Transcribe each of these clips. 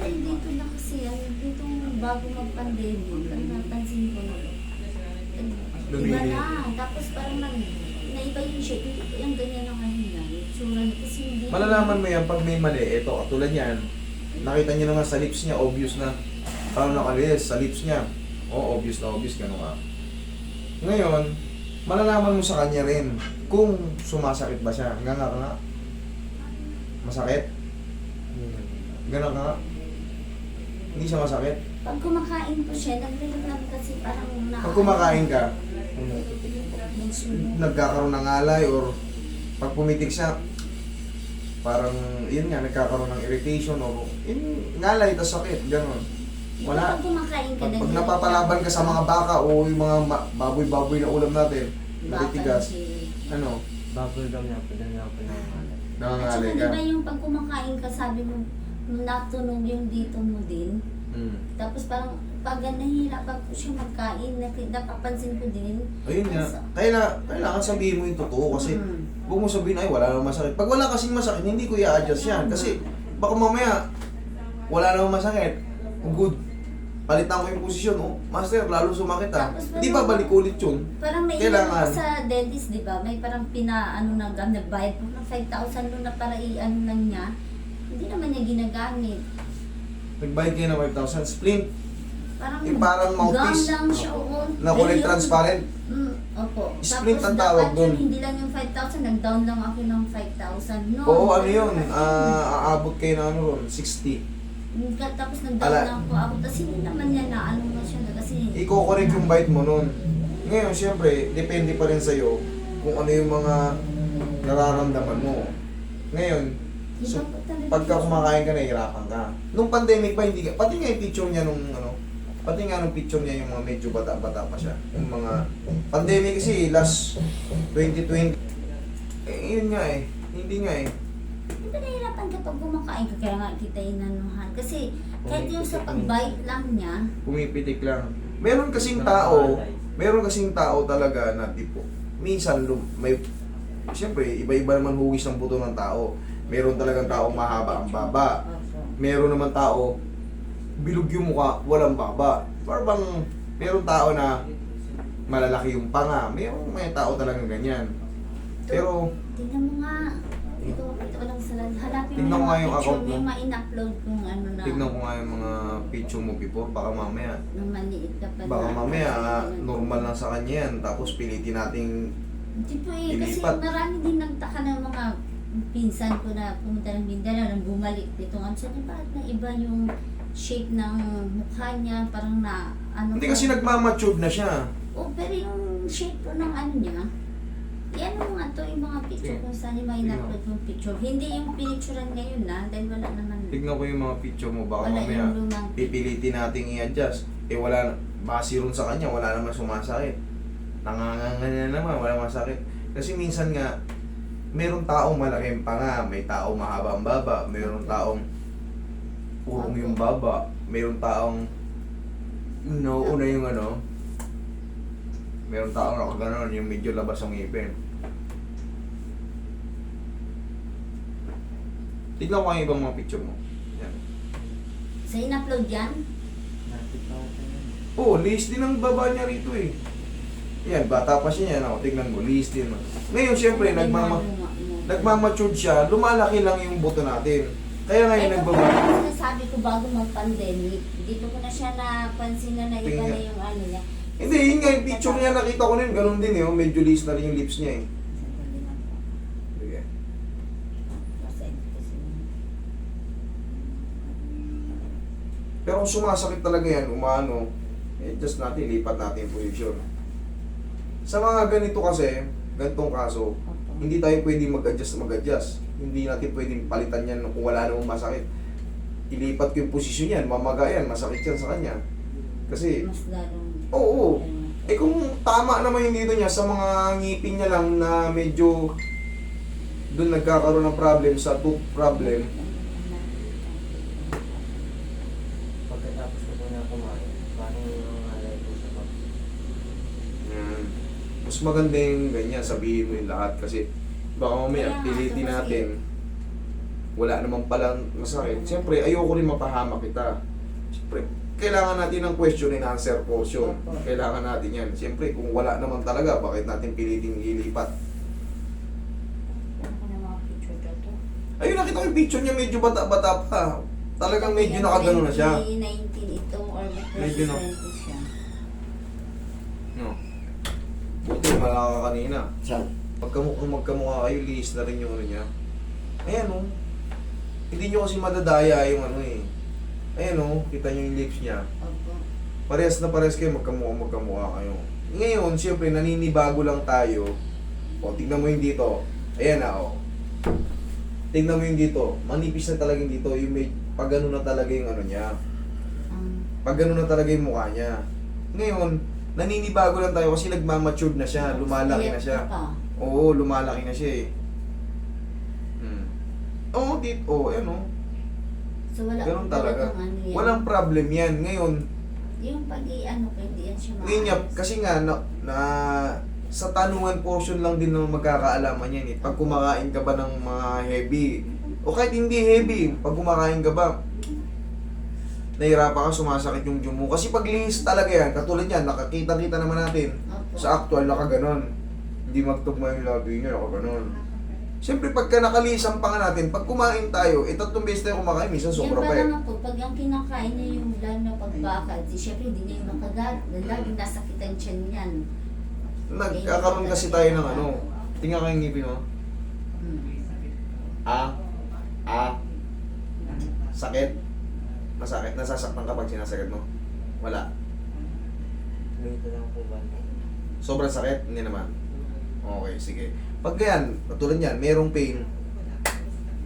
Ay, dito na kasi, ay, dito bago mag-pandemic, ang napansin ko na. Iba na, tapos parang nag, naiba yung shape, yung ganyan ang yan. Tsura niya, kasi hindi. Malalaman mo yan pag may mali. Ito, katulad yan. Nakita niyo naman sa lips niya, obvious na. Parang nakalis sa lips niya. Oo, obvious na obvious, gano'n ka. Ngayon, malalaman mo sa kanya rin kung sumasakit ba siya. Nga nga nga. Masakit? Gano'n nga. Hindi siya masakit. Pag kumakain ko siya, nagre-reclam kasi parang na... Pag kumakain ka, Minsan- nagkakaroon ng alay or pag pumitik siya, parang yun nga, nagkakaroon ng irritation or yun, ngalay, tas sakit, gano'n. Wala. Pag kumakain ka, Pag, pag napapalaban ka sa mga baka o yung mga baboy-baboy na ulam natin, natitigas, ano, Bubble gum na po, dala po na yung alay. At saka nangangalay di ka. ba yung pag kumakain ka, sabi mo, natunog yung dito mo din. Mm. Tapos parang pag nahihirapan ko siya magkain, nak- napapansin ko din. Ayun nga, kailangan, kailangan sabihin mo yung totoo kasi Mm. huwag mo sabihin, ay wala namang masakit. Pag wala kasing masakit, hindi ko i-adjust yan. Kasi baka mamaya, wala namang masakit. Good. Palitan ko yung posisyon, oh. Master, lalo sumakit ah. Tapos Hindi ba balik ulit yun? Parang may Kailangan. ilan sa dentist, di ba? May parang pina, ano na, nagbayad po ng 5,000 doon na para i-ano lang niya. Hindi naman niya ginagamit. Nagbayad kayo ng 5,000. Splint, Parang, Yung parang mouthpiece. Gum lang siya, oo. na kulay transparent. Mm, opo. Splint ang tawag doon. Hindi lang yung 5,000, nag-down lang ako ng 5,000. No, Oo, ano yun? Ah, aabot kayo ng ano ron, 60. Ka- Tapos nag-down Ala. lang po ako. Tapos hindi naman niya na ano na siya. na- Kasi Iko-correct yung bite mo nun. Ngayon, syempre, depende pa rin sa'yo kung ano yung mga nararamdaman mo. Ngayon, so, pagka kumakain ka, nahihirapan ka. Nung pandemic pa, hindi ka, pati nga yung picture niya nung ano, pati nga nung picture niya yung mga medyo bata-bata pa siya. Yung mga, pandemic kasi, last 2020. Eh, yun nga eh. Hindi nga eh. Di ba nahihirapan ka pag kumakain ka? Kaya nga kita inanuhan. Kasi kahit yung sa pag-bite lang niya, Pumipitik lang. Meron kasing tao, meron kasing tao talaga na tipo, minsan lum, may, siyempre, iba-iba naman hugis ng buto ng tao. Meron talagang tao mahaba ang baba. Meron naman tao, bilog yung mukha, walang baba. Parang meron tao na malalaki yung panga. Meron may tao talagang ganyan. Pero, Tingnan mo nga. Ito, ito ko lang sa Hanapin Tingnan mo mo nga yung account mo, in-upload kong ano na. tignan ko nga yung mga picture mo before, baka mamaya, Nung maliit ka pa baka na. mamaya, ah, normal lang sa kanya yan. Tapos pilitin nating Hindi po eh, kasi Ilipat. marami din nagtaka ng mga pinsan ko na pumunta ng Mindanao nang bumalik dito. Ang sabi, bakit na iba yung shape ng mukha niya, parang na ano Hindi kasi nagmamature na siya. Oh, pero yung shape po ng ano niya, yan mo nga to, yung mga picture kung saan yung mga in-upload yung picture. Hindi yung pinicturean ngayon na, dahil wala naman. Tignan ko yung mga picture mo, baka wala mamaya yung lumang pipilitin nating i-adjust. Eh wala, base ron sa kanya, wala naman sumasakit. Nangangangan na naman, wala masakit. Kasi minsan nga, merong taong malaking panga, may taong mahaba ang baba, merong taong urong yung baba, merong taong nauuna yung ano, merong taong nakaganon, yung medyo labas ang ngipin. Tignan ko ang ibang mga picture mo. Yan. Sa in-upload yan. Oo, oh, liis din ang baba niya rito eh. Yan, bata pa siya yan. Ako, tignan mo, liis din. Ngayon, syempre, nagmama, mga luma- luma- nagmamature siya, lumalaki lang yung buto natin. Kaya ngayon, Ito nagbaba. pa yung sinasabi ko bago mag-pandemic. Dito ko na siya napansin na naiba Tingnan. na yung ano niya. Hindi, yun nga yung picture niya, nakita ko na yun, ganun din eh. oh, Medyo liis na rin yung lips niya eh. Po. Sige. Pero kung sumasakit talaga yan, umano, eh, just natin, lipat natin yung position. Sa mga ganito kasi, ganitong kaso, hindi tayo pwedeng mag-adjust mag-adjust. Hindi natin pwedeng palitan yan kung wala namang masakit. Ilipat ko yung posisyon yan, mamaga yan, masakit yan sa kanya. Kasi, Mas lalong... oo, oo. eh kung tama naman yung dito niya sa mga ngipin niya lang na medyo doon nagkakaroon ng problem sa tooth problem, Pagkatapos ko po na kumain, parang yung alay po sa pag... mm, mas maganda yung ganyan, sabihin mo yung lahat kasi baka mamaya Kaya nga, kasi- natin wala naman palang masakit. Siyempre, ayoko rin mapahama kita. Siyempre, kailangan natin ng question and answer portion. Opo. Kailangan natin yan. Siyempre, kung wala naman talaga, bakit natin piliting ilipat? Ano mga picture? Ayun, nakita ko yung picture niya, medyo bata-bata pa. Talagang medyo nakagano na siya. 2019 ito or Medyo na- 2020 siya. No. Malaka ka kanina. Saan? Magkamukha magkamukha kayo, liis na rin yung ano niya. Ayan oh. Hindi nyo kasi madadaya yung ano eh. Ayan oh, kita nyo yung lips niya. Opo. Parehas na parehas kayo, magkamukha magkamukha kayo. Ngayon, siyempre, naninibago lang tayo. O, tignan mo yung dito. Ayan na oh. Tignan mo yung dito. Manipis na talaga yung dito. Yung may, pag ano na talaga yung ano niya. Ang Pag ano na talaga yung mukha niya. Ngayon, naninibago lang tayo kasi nagmamature na siya. Lumalaki na siya. Oo, lumalaki na siya eh. Hmm. Oo, dito. Oo, oh, ano. So wala Ganun talaga. ano yan. Walang problem yan. Ngayon, Yung pag i-ano ka, hindi yan siya ngayon niya, kasi nga, na, na, sa tanungan portion lang din naman magkakaalaman yan eh. Pag kumakain ka ba ng mga heavy, o kahit hindi heavy, pag kumakain ka ba, nahirapan ka, sumasakit yung tiyan mo. Kasi pag lihis talaga yan, katulad yan, nakakita-kita naman natin, Opo. sa actual nakaganon. Hindi magtugma yung labi niya, nakaganon. Siyempre, pagka nakalisang pa nga natin, pag kumain tayo, eh tatlong beses tayo kumakain, minsan sobra pa eh. naman po, pag ang kinakain niya yung lalo na pagbakad, di syempre hindi niya yung makagat. Laging nasakit ang tiyan niyan. Nagkakaroon kasi tayo ng ano, tingnan kayong ngipin mo. Hmm. Ah, ah, sakit. Masakit, nasasaktan ka pag sinasakit mo. Wala. Dito lang po ba? Sobrang sakit? Hindi naman. Okay, sige. Pag yan, katulad yan, merong pain,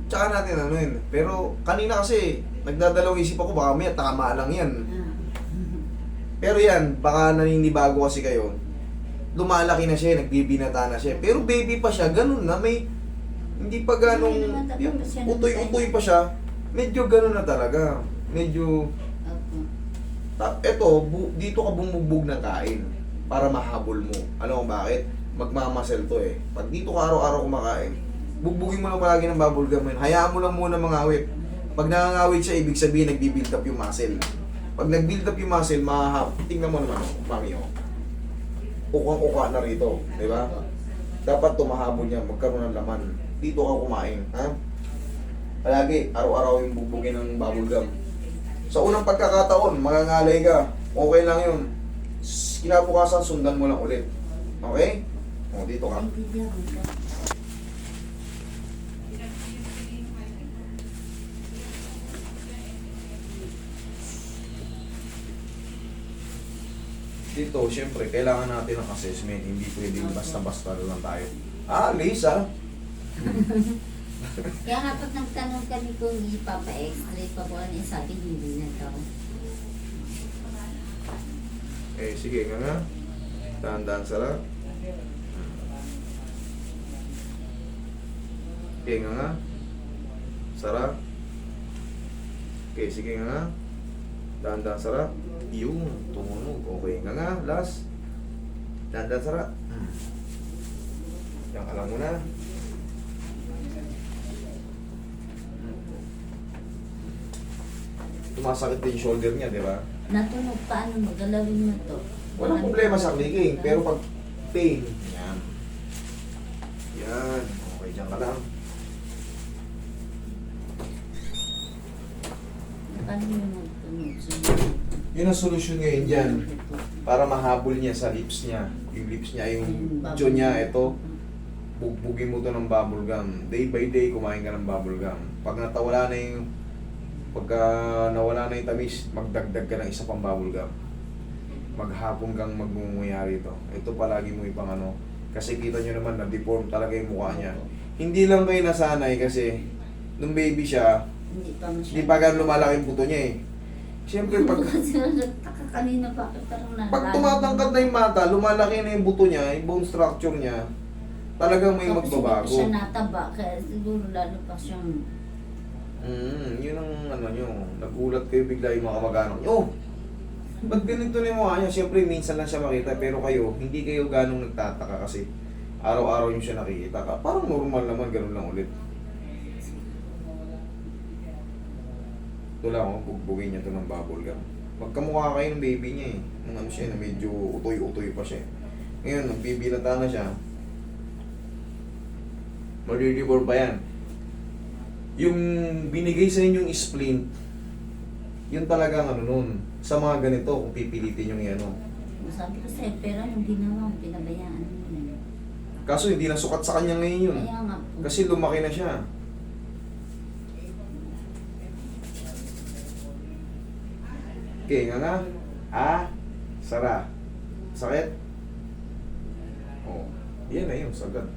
tsaka natin ano yun. Pero kanina kasi, nagdadalawang isip ako, baka may tama lang yan. Pero yan, baka naninibago kasi kayo. Lumalaki na siya, nagbibinata na siya. Pero baby pa siya, ganun na, may hindi pa ganong, yung utoy-utoy pa siya, medyo ganun na talaga. Medyo, Opo. ta, eto, bu, dito ka bumugbog ng kain para mahabol mo. Ano kung bakit? Magmamasel to eh. Pag dito ka araw-araw kumakain, bugbugin mo lang palagi ng bubble gum yun. Hayaan mo lang muna mangawit. Pag nangangawit siya, ibig sabihin nagbi-build up yung muscle. Pag nag-build up yung muscle, mahahap. Tingnan mo naman, oh, mami, oh. Ukang-uka na rito, di ba? Dapat tumahabol niya, magkaroon ng laman. Dito ka kumain, ha? Palagi, araw-araw yung bubugin ng bubble gum. Sa unang pagkakataon, mangangalay ka. Okay lang yun. Kinabukasan, sundan mo lang ulit. Okay? O, dito ka. Dito, syempre, kailangan natin ng assessment. Hindi pwedeng basta-basta lang tayo. Ah, Lisa. Kaya nga pag nagtanong kami kung ipapa-x-ray pa po, ano sabi, hindi na daw. Eh, sige nga nga. Dahan-dahan sarap. Okay nga nga. Sarap. Okay, sige nga nga. Dahan-dahan sarap. Yung, tumunog. Okay nga nga. Last. Dahan-dahan sarap. Yan ka lang muna. Tumasakit din yung shoulder niya, di ba? Natunog pa, ano mo, galawin mo to. Walang problema sa clicking, pero pag pain, yan. Yan. Okay, dyan ka lang. Paano yung magtunog? Sunod. Yun ang solusyon ngayon dyan. Para mahabol niya sa lips niya. Yung lips niya, yung jaw niya, ito. Bugbugin mo to ng bubble gum. Day by day, kumain ka ng bubble gum. Pag natawala na yung pagka nawala na yung tamis, magdagdag ka ng isa pang bubble gum. Maghapon kang magmumuyari ito. Ito palagi mo ipang ano. Kasi kita nyo naman na deform talaga yung mukha niya. Hindi lang kayo nasanay kasi nung baby siya, Hindi pa masyado. hindi pa ganun lumalaki yung buto niya eh. Siyempre pag Kasi nagtaka kanina pa parang na. Pag tumatangkad na yung mata, lumalaki na yung buto niya, yung bone structure niya, talagang may Tapos hindi pa siya magbabago. nataba, kaya siguro lalo pa siyang... Mm, yun ang ano nyo, nagulat kayo bigla yung mga kamag-anak nyo. Oh, ba't ganito na yung mukha niya? Siyempre, minsan lang siya makita, pero kayo, hindi kayo ganong nagtataka kasi araw-araw nyo siya nakikita ka. Parang normal naman, ganun lang ulit. Ito lang, oh, bugbugin niya to ng bubble gum. Magkamukha kayo ng baby niya eh. Nung ano siya, na medyo utoy-utoy pa siya. Ngayon, nagbibilata na siya. Malilibor pa yan. Yung binigay sa inyong splint, yun talagang ano nun, sa mga ganito, kung pipilitin yung ano. Sabi ko sa'yo, pero anong ginawa? Pinabayaan mo yun. Kaso hindi na sukat sa kanya ngayon yun. Kaya nga po. Kasi lumaki na siya. Okay, nga nga. Ah, sara. Sakit? Oh, yan na yun, sagad.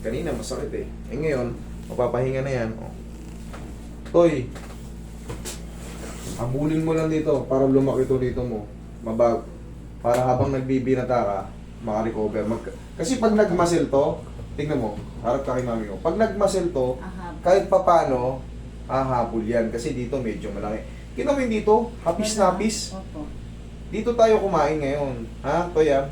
Kanina masakit eh. Eh ngayon, mapapahinga na yan. Oh. Toy, habulin mo lang dito para lumaki to dito mo. Mabag. Para habang nagbibinata ka, makarecover. Mag Kasi pag nagmasel to, tingnan mo, harap ka kay mami mo. Pag nagmasel to, kahit papano, hahabol yan. Kasi dito medyo malaki. Kita mo dito, hapis-napis. Opo. Dito tayo kumain ngayon. Ha, Toya?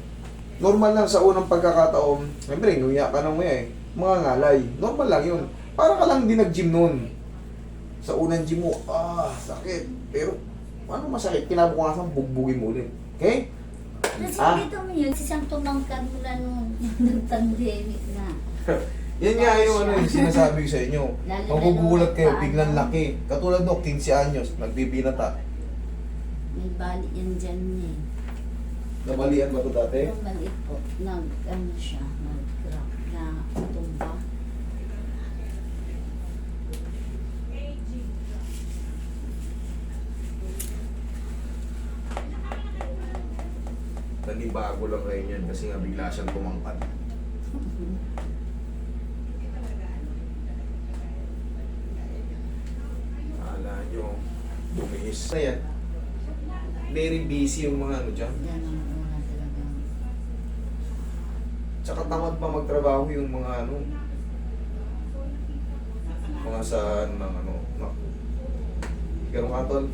Normal lang sa unang pagkakataon. Siyempre, nguya ka ng nguya eh. Mga ngalay. Normal lang yun. Para ka lang din nag-gym noon. Sa unang gym mo, ah, sakit. Pero, ano masakit? Kinabukasan, bugbugin mo ulit. Okay? Kasi Ah. dito mo yun, sisang tumangkad mula nung nag-pandemic na. Yan nga yung ano yung sinasabi ko sa inyo. Magugulat kayo, biglang laki. Katulad no, 15 anyos, nagbibinata. May bali yan dyan eh. Nabalian ba ito dati? Maliit po, nag, ano siya, Nanibago lang kayo yan kasi nga bigla siyang tumangkad. Akala nyo, dumihis na yan. Very busy yung mga ano dyan. Yan ang una talaga. Tsaka tamad pa magtrabaho yung mga ano. Mga sa ng ano. No. Ganun ka tol.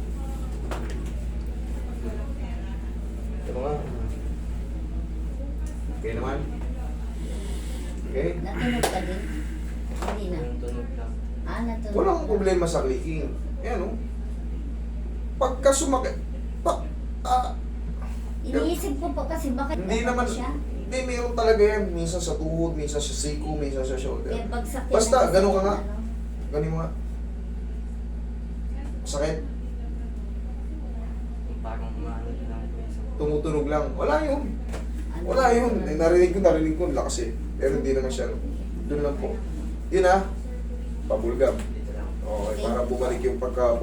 Ganun nga. Okay naman. Okay? Natunog ka din? Hindi na. Yung tunog lang. Ah, natunog Walang na. problema sa clicking. Yan o. Pagka sumakit, pa, ah, Iniisip ko po kasi bakit hindi ganun naman, siya. hindi, meron talaga yan. Minsan sa tuhod, minsan sa siko, minsan sa shoulder. Kaya pag sakit Basta, ganun ka yung nga. ano, Ganin mo nga. Sakit, parang umano lang tumutunog lang. Wala yun. Wala yun. Narinig ko, narinig ko, lakas eh. Pero hindi naman siya. Doon lang po. Yun ah. Pabulgam. Okay, para bumalik yung pagka